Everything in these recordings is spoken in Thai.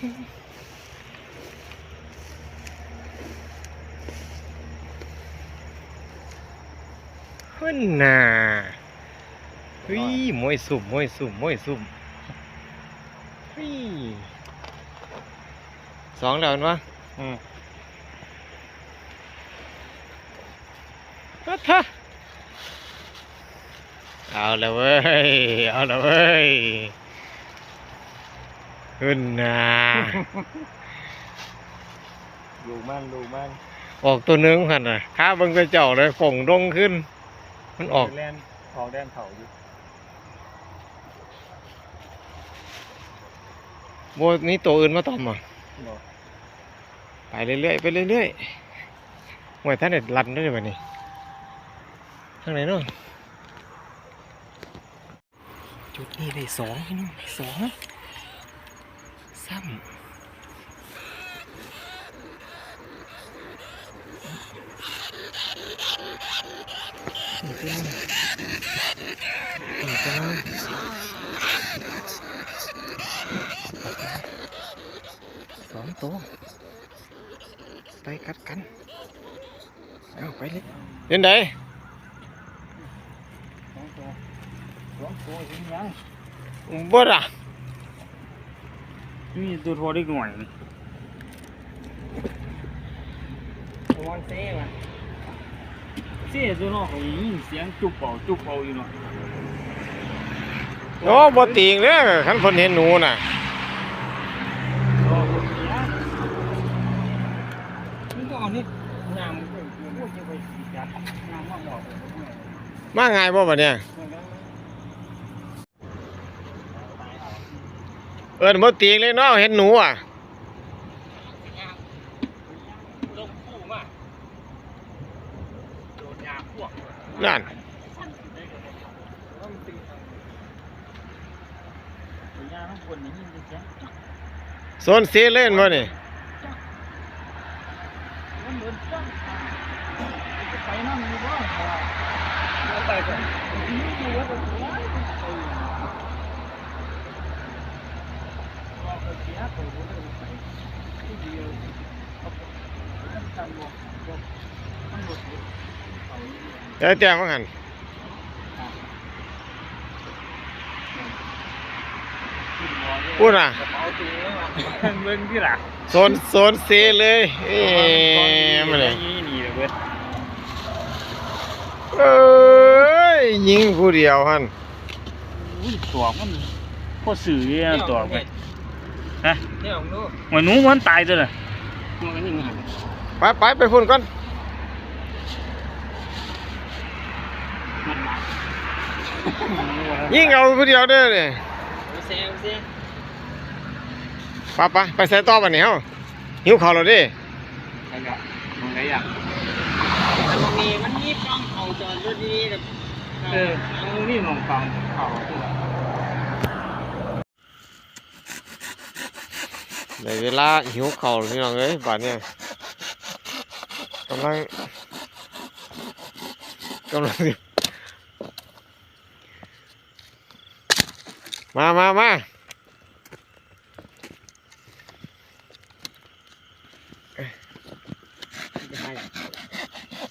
ขึ้นน่ะเฮ้ยมวยสุ่มมวยสุ่มมวยสุ่มเฮ้ยสองแล้วเห็นปะอืมก็ท่าเอาแล้วเว้ย เอาแล้วเว้ย ขึ้นน่ะดูมันดูมันออกตัวหนึงหันน่ะข้าเบิ่งกระเจ้าเลยฝงดงขึ้น มันออกแลนออกแดนเขาอยู่โบนี้ตัวอื่นมาตอมอะบอกไปเรื่อยๆไปเรื่อยๆหวยท่านเด็ดรันด้วยแบบนี้ทางไหนเนาะจุดนี้ได้สองพี่น้องได้สอง ซ้ำนี่พี่น้องนี่พี่น้องสองตัวไปกัดกัน เอาไปเลยเล่ นไดสองตัวสองตัวยิงยังบ่ล่ะนี่ตัวทอได้หน่อยนี่มอนเซ่ว่ะเสียตัวนอกเขายิงเสียงจุบเป่าจุบเป่าอยู่เนาะโอ้บ่ติงเด้อคันเพิ่นเห็นหนูน่ะรอคนเสียมันก็เอานี่น้ำมันพูดจะไปสีจัดน้ำมากบอกเลยมาง่ายบ่บัดเนี่ย เอิ้นบ่ติงเลยเนาะเห็นหนูอะนั่นยาทั้งคนสีเลยเสียงโซนเซเล่นบ่นี่มันเหมือนจ้องไปนั่นมีบ้างไปก่อนนี่อยู่ว่านไปว่า เป็นเสียตัวผมเลยไปที่เดียวเอาไปทำบอกบอกมันหมดเลยเอาเดี๋ยวแจ้งว่าหั่นพูดน่ะกระเป๋าตัวนี้มาเบิ่งที่หลังโซนโซนเซเลยเอ้ยมาเลยนี่นี่เลยเว้ยเอ้ยยิงผู้เดียวหั่นอุ้ยตัวมันพอสื่อเนี่ยตัวไป ฮะเนี่ยของหนูหมันหนูมันตายตัวน่ะมันก็ยิงหันไปไปไปพุ่นก่อนยิงเอาผู้เดียวเด้อเลยเซลเซลไปไปไปใส่ต่อบัดนี้เฮาหิวข้าวแล้วเด้ใครอะมึงไงอะมันมีมันมีป้องเขาจอดรถดีๆแบบเออมึงนี่มองฟังเขา ได้เวลาหิวข้าวแล้วพี่น้องเอ้ยบัดเนี้กำลังกำลังสิมามามา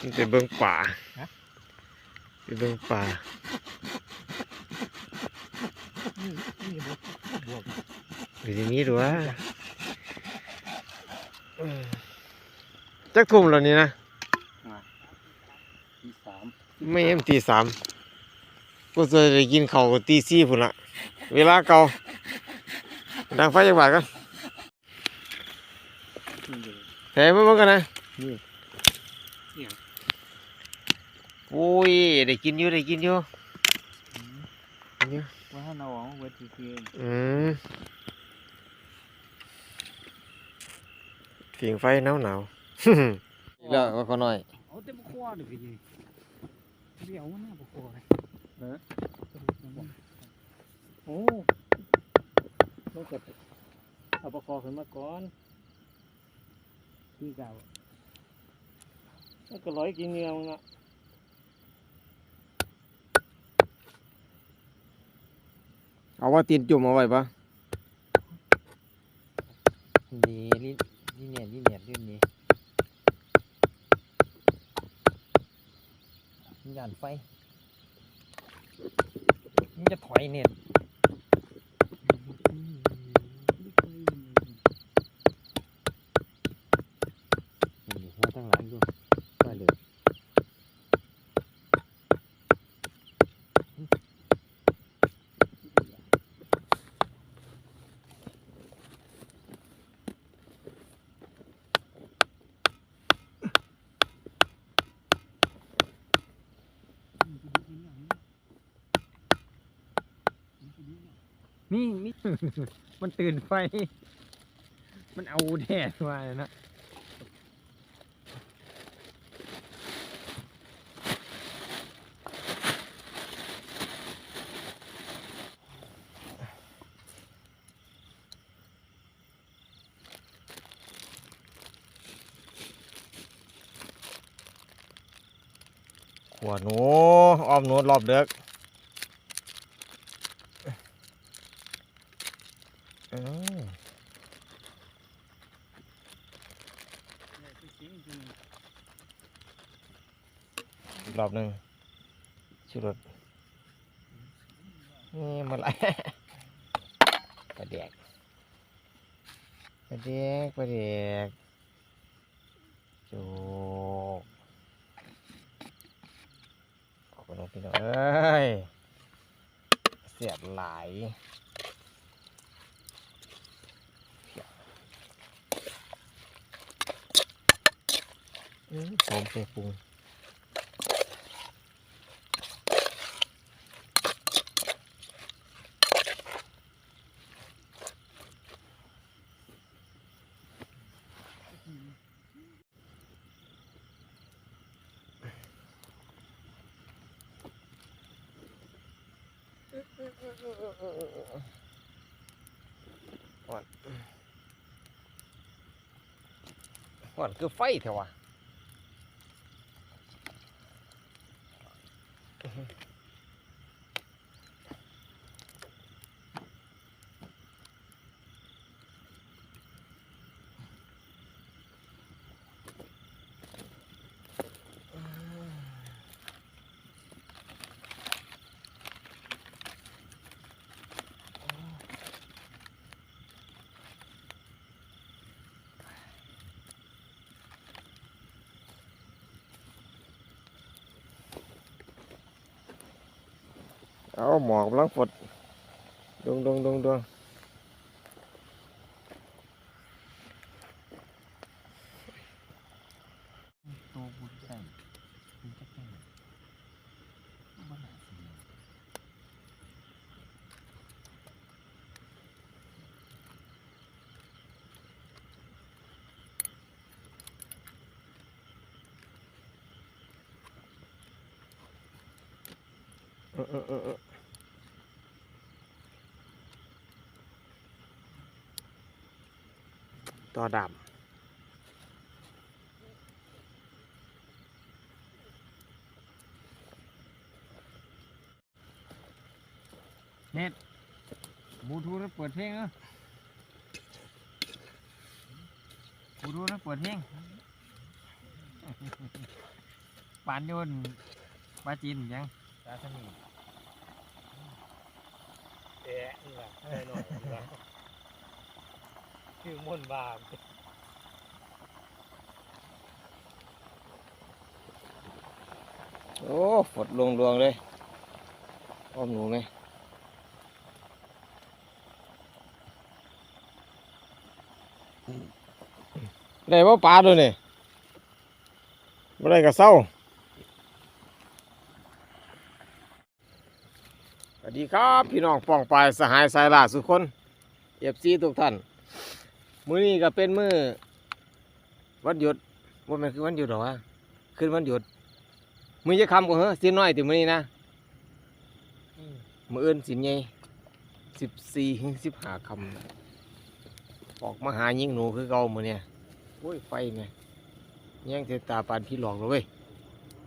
มันจะเบิ่งป่าจะเบิ่งป่าอยู่ที่นี้ดูว่า จักทุ่มแล้วนี่นะที่สามไม่เอ็มตีสามก็จะได้กินข้าวก็ตีสี่พุ่นละเวลาเก่าดังไฟจักบาทกันเฮ้ยมาเบิ่งกันนะโอ้ยได้กินอยู่ได้กินอยู่กินอยู่ว่าถ้าเราเอาไว้ที่คืออืมเสียงไฟหนาวหนาวๆ แล้วก็น้อยเอาเต็มคอเลยพี่เดี๋ยวมันน่าปวดคอเลยเออโอ้ต้องกดเอาประคอขึ้นมาก่อนพี่เก่าแล้วก็ร้อยกินเนื้อมึงอะเอาว่าตีนจุ่มเอาไว้ปะ ดีนี่นี่เนี่ยนี่เนี่ยนี่นี่มันหย่านไฟมันจะถอยเน็ตนี่หัวตั้งหลังด้วยว่าเลย นี่นี่ มันตื่นไฟ มันเอาแดดมาเลยนะหัวหนูอ้อมหนูรอบเด็กอืม อบหนึ่งชุดรถนี่มาไรปลาแดกปลาแดกปลาแดกโจกขอบคุณพี่น้องเอ้ยเสียบหลผมเสียปรุง หวานหวานคือไฟเถอะวะ เอาหมอกกำลังฝดดวงดวงดวงดวงตัวบุญใส่มันจะเป็นบ้าหนาสิ เออเออเออเออ ต่อดเน็ตบลูทูธเปิดเพลงเนอะบลูทูธเปิดเพลงปานโยนปลาจีนยังปลาสนิทเอ๊ะนี่แหละให้หน่อยนี่แหละ คือมนต์บาปำโอ้ฝดลงดวงเลย อ้อมหนูไหมได้ว่าปลาด้วยนี่ไม่ได้กับเศร้าสวัสดีครับ พี่น้องป้องปลายสหายสายล่าสุกคนเอฟซีทุกท่าน มื้อนี้ก็เป็นมื้อวันหยุดว่ามันคือวันหยุดหรอวะขึ้นวันหยุดมือจะคำก็เหรอสิน้อยติมื้อนี้นะมืออื่นสินใหญ่สิบสี่ถึงสิบห้าคำออกมาหายิงหนูคือเก่ามือเนี่ยโอ้ยไฟไงแย่งเทตาปานพี่หลอกเลยเว้ย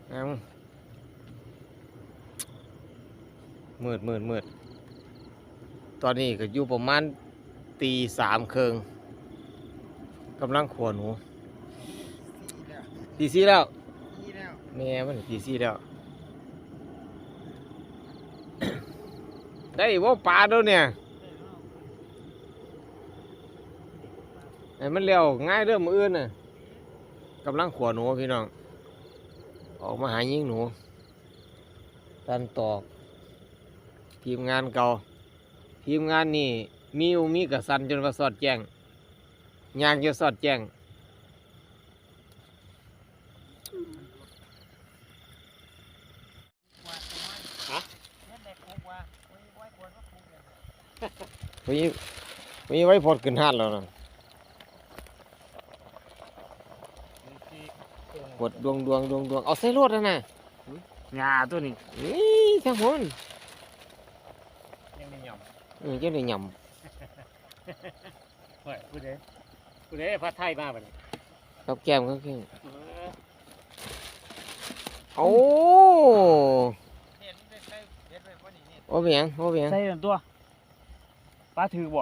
เอามืดมืดมืดตอนนี้ก็อยู่ประมาณตีสามเคิง กำลังขัวหนูตีสี่แล้วนี่แล้วแม่มันตีสี่แล้ว ได้ว่าปลาด้วยเนี่ยไอ้มันเร็วง่ายเริ่มออื่นน่ะกำลังขัวหนูพี่น้อง ออกมาหายิงหนูตันตอก ทีมงานเก่า ทีมงานนี่มีอุมีกับสันจนว่าสอดแจ้ง ยางจะสอดแจ้งมีมีไว้พอดขึ้นหาดแล้วนะพดดวงดวงดวงดวงเอาใส่รถแล้วนะงาตัวนี้นี่ทั้งหมดยังไม่ยอมอือเจ้าได้ยเฮ้ยผู้ใดผู้ใดพัดไทยมาบ่เนี่ยำกับแก้มกับแก้มโอ้เห็นได้ใช้เด็ดไว้พอดีนี่โอ้เบียงโอ้เบียงใส่กันตัว ปลาถือบ่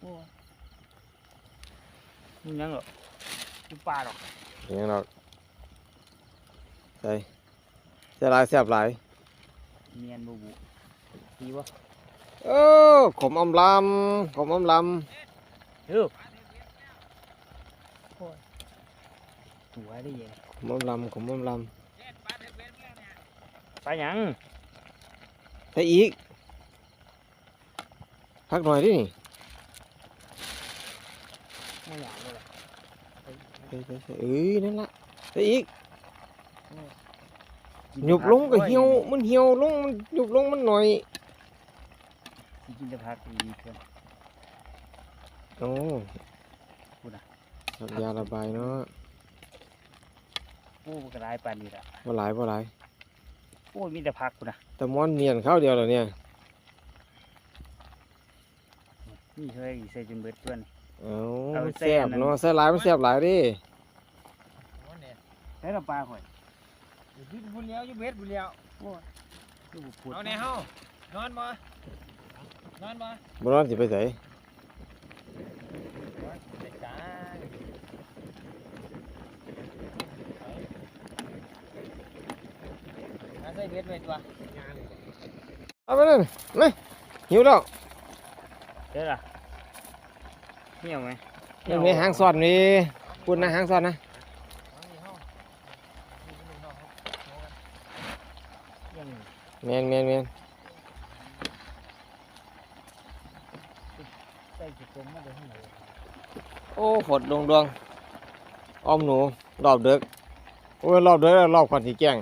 โอ้ยมันยังเหรอคือปลาหรอกเบียงเราใส่ใส่หลายแซ่บหลายเนียนบูบูดีวะเออขมอมลำขมอมลเฮ้ยโอ้ยหัวได้ยังำขมอมลำขมอมลปลาหยังำใส่อีกพักหน่อยดิไม่หยาบเลยล่ะใส่ใส่ใส่เอ้ยนั่นละใส่อีกหยุบ โอ้พูดนะรับยาระบายเนาะโอ้กระไรปลานี่ละบ่หลายบ่หลายโอ้ยมีแต่ผักพูดนะแต่มอนเนียนข้าวเดียวแล้วเนี่ยนี่เคยใส่จนเบิดตัวนี่ เอาเอามันใส่แซ่อับนนั้น เนาะใส่หลายมันแซ่บหลายเดิโอ้เนี่ยใส่ละปลาข่อยอยู่ที่บุญเลี้ยวอยู่เบ็ดบุญเลี้ยวลูกพูดเอาในเฮานอนบ่นอนบ่บ่นอนสิไปไส เด็กจ้า เอาใส่เบ็ดไว้ตัวเอาไปนั่นมาหิวแล้วเด้อล่ะเหี่ยวไหมนี่มีหางสอดนี่พูดนะหางสอดนะเอานี่เฮานี่นี่เฮายังแม่นแม่นแม่นใส่จุกมมาเดี๋ยนโอ้ฝดดวงดวงอ้อมหนูรอบเด็กโอ้ยรอบเด็กรอบก่อนสิแจ้ง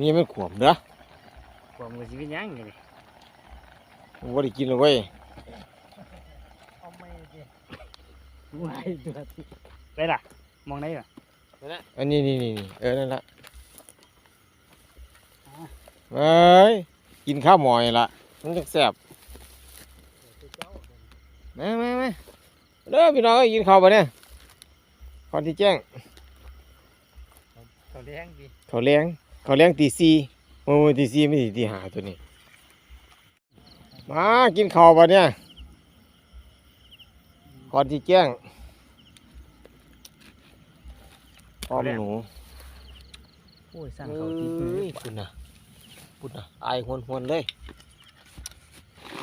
นี่มันขวบเด้อความมือชีวิตยังไงนี่บ่ได้กินเลยเว้ยเอาไม่ดิวายตัวที่ไปล่ะ มองได้เหรออันนี้นี่นี่นี่เออนั่นละอ่าเอ้ยกินข้าวหมอยละมันจะแซ่บมามามาเด้อพี่น้องเอ้ยกินข้าวปะเนี่ยก่อนที่แจ้งเขาเลี้ยงดิเขาวเลี้ยง เขาวเลี้ยงตีสี่โอ้ยตีสี่ไม่ตีตีห้าตัวนี้ มากินข้าวปะเนี่ยก่อนที่แจ้งพร้อมหนูโอ้ยสร้างเอ้เขาตีมือยคุณน่ะคุณน่ะอายหวนหวนๆเลย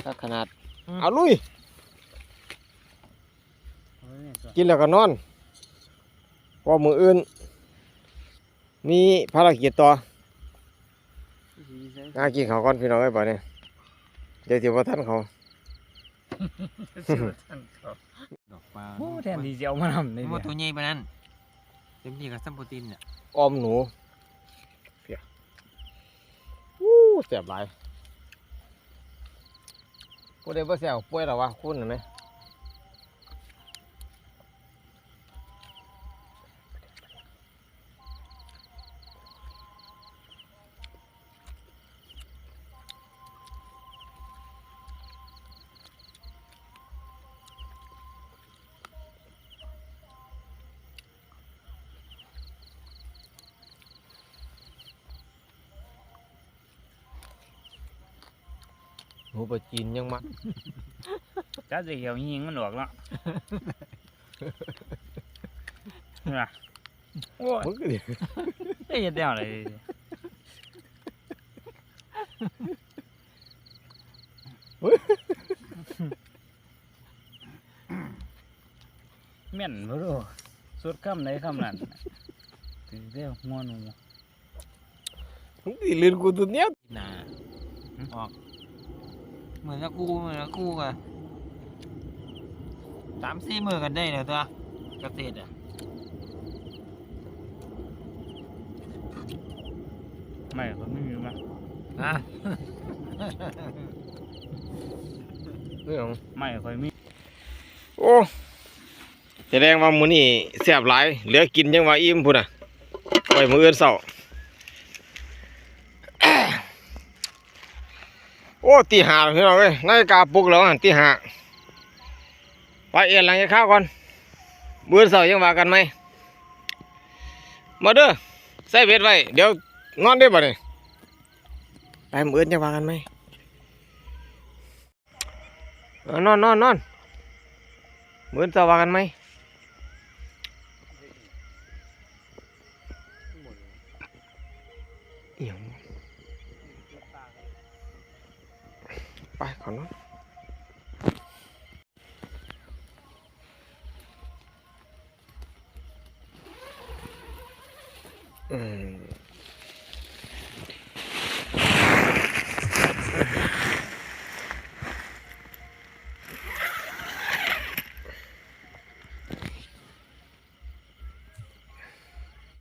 ถ้าขนาด เอาลุยเอาไว้เนี่ยสอนกินแล้วก็นอนเพอมืออื่น มีภารกิจต่อ วิธีใส่งากินเขาวก่อนพี่น้องไอ้ป่ะเนี่ยเดี๋ยวเดี๋ยวว่าท่านเขาดอกปลาโอ้แทนที่จะเอามาทำในมัเนี่วยตัวใหญ่ปานนั้นเต็มที่กับซัมโปรตีนเนี่ยออมหนูเพียวู้เสียบหลายผู้ใดบ่เสียบป่วยหรอวะคุณเห็นไหม หนูปลาจีนยังมักจับจะเหี่ยวยิงมันออกแล้วน่ะโอ้ยมึงก็ดิไอ้ยเดี๋ยวเลยแม่นบ่รู้สุดคำไหนคำนั้นถือเรียวงอหนูมึงสิลืนกูตัวเนี้ยหนาออก เหมือนกับกูเหมือนกับกูอะสามสี่มือกันได้เลยตัวเกษตรอะไม่ก็ไม่มีมั้ยอะเรื่องไม่ค่อยมีโอ้แสดงว่ามื้อนี้แซ่บหลายเหลือกินยังว่าอิ่มพุ่นน่ะไว้มื้ออื่นเช้า โอ้ตีหาแล้วพี่น้องเอ้ยนาฬิกาปลุกแล้วหั่นตีหาไปเอียนหลังจากข้าวก่อนมือเช้ายังว่ากันไหมมาเด้อใส่เบ็ดไว้เดี๋ยวนอนได้บ่ะนี่ไปมื้ออื่นยังว่ากันไหมนอนนอนนอนเหมือนจะว่ากันไหมเอียง ไปขอนอนอืม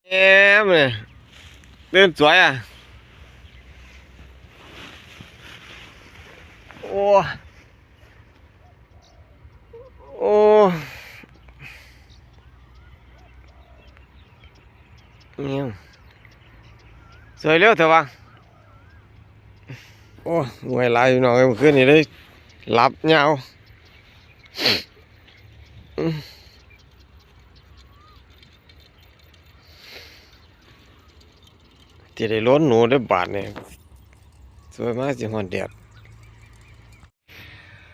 เอ๊ะเนี่ ยเดินสวยอะโอ้โอ้เนี่ยสวยเร็วเถอะวะโ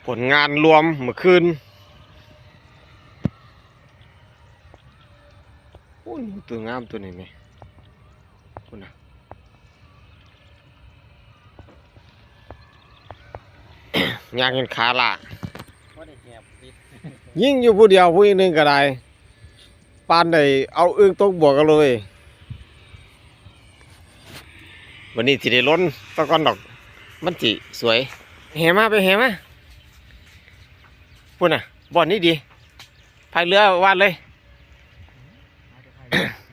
ผลงานรวมเมื่อคืนโอ้ยตัวงามตัวนี้ไหมคุณนะอยากเห็นขาละว่าได้แอบติดยิ่งอยู่ผู้เดียวผู้อีกหนึ่งก็ได้ปานใดเอาอึ้งตกบวกกันเลย วันนี้สิได้ล้นตะกอนดอก มันสิสวยแห่มาไปแห่มา พุ่นน่ะบ่อนนี้ดีพายเรือวาดเลย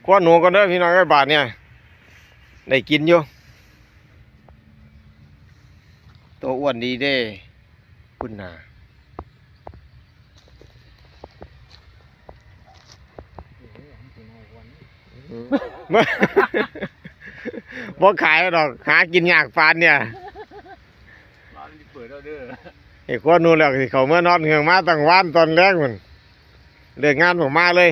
กวนหนูกันเด้อพี่น้องไอ้ยบาทเนี่ยได้กินอยู่ตัวอ้วนดีเด้คุณน่ะบ่บ่ขายดอกหากินยากปานเนี่ยร้านที่เปิดแล้วเด้อไอ้คนนู้นแล้วสิเขาเมื่อนอนเฮืองมาตั้งวันตอนแรกมันเลิกงานผมมาเลย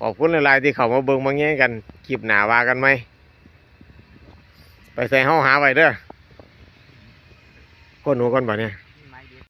ขอบคุณหลายๆที่เขามาเบิ่งมาแง่กันคลิปหนาว่ากันไหม ไปใส่ห้องหาไว้เด้อคนหนูก่อนบ่เนี่ย